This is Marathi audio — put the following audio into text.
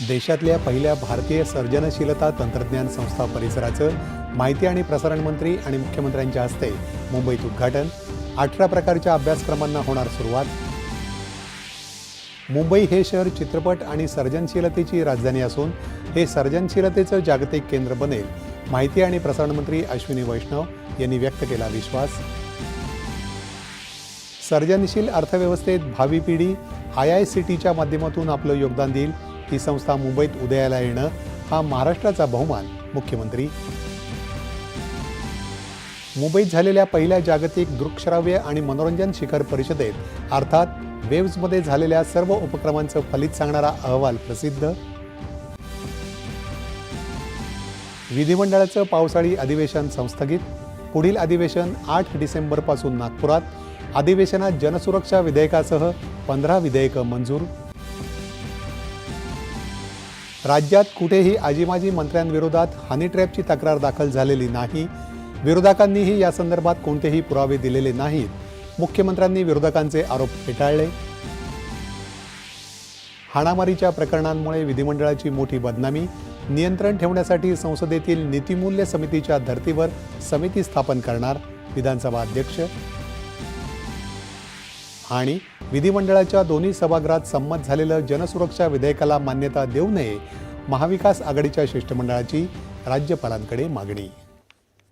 देशातल्या पहिल्या भारतीय सर्जनशीलता तंत्रज्ञान संस्था परिसराचं माहिती आणि प्रसारण मंत्री आणि मुख्यमंत्र्यांच्या हस्ते मुंबईत उद्घाटन. अठरा प्रकारच्या अभ्यासक्रमांना होणार सुरुवात. मुंबई हे शहर चित्रपट आणि सर्जनशीलतेची राजधानी असून हे सर्जनशीलतेचं जागतिक केंद्र बनेल माहिती आणि प्रसारण मंत्री अश्विनी वैष्णव यांनी व्यक्त केला विश्वास. सर्जनशील अर्थव्यवस्थेत भावी पिढी आय आय सी टीच्या माध्यमातून आपलं योगदान देईल ही संस्था मुंबईत उदयाला येणं हा महाराष्ट्राचा बहुमान मुख्यमंत्री. मुंबईत झालेल्या पहिल्या जागतिक दृकश्राव्य आणि मनोरंजन शिखर परिषदेत अर्थात वेव्समध्ये झालेल्या सर्व उपक्रमांचं फलित सांगणारा अहवाल प्रसिद्ध. विधिमंडळाचं पावसाळी अधिवेशन संस्थगित. पुढील अधिवेशन आठ डिसेंबरपासून नागपुरात. अधिवेशनात जनसुरक्षा विधेयकासह पंधरा विधेयकं मंजूर. राज्यात कुठेही आजीमाजी मंत्र्यांविरोधात हनी ट्रॅपची तक्रार दाखल झालेली नाही. विरोधकांनीही या संदर्भात कोणतेही पुरावे दिलेले नाहीत. मुख्यमंत्र्यांनी विरोधकांचे आरोप फेटाळले. हाणामारीच्या प्रकरणांमुळे विधिमंडळाची मोठी बदनामी नियंत्रण ठेवण्यासाठी संसदेतील नीतिमूल्य समितीच्या धर्तीवर समिती स्थापन करणार विधानसभा अध्यक्ष. आणि विधिमंडळाच्या दोन्ही सभागृहात संमत झालेलं जनसुरक्षा विधेयकाला मान्यता देऊ नये महाविकास आघाडीच्या शिष्टमंडळाची राज्यपालांकडे मागणी.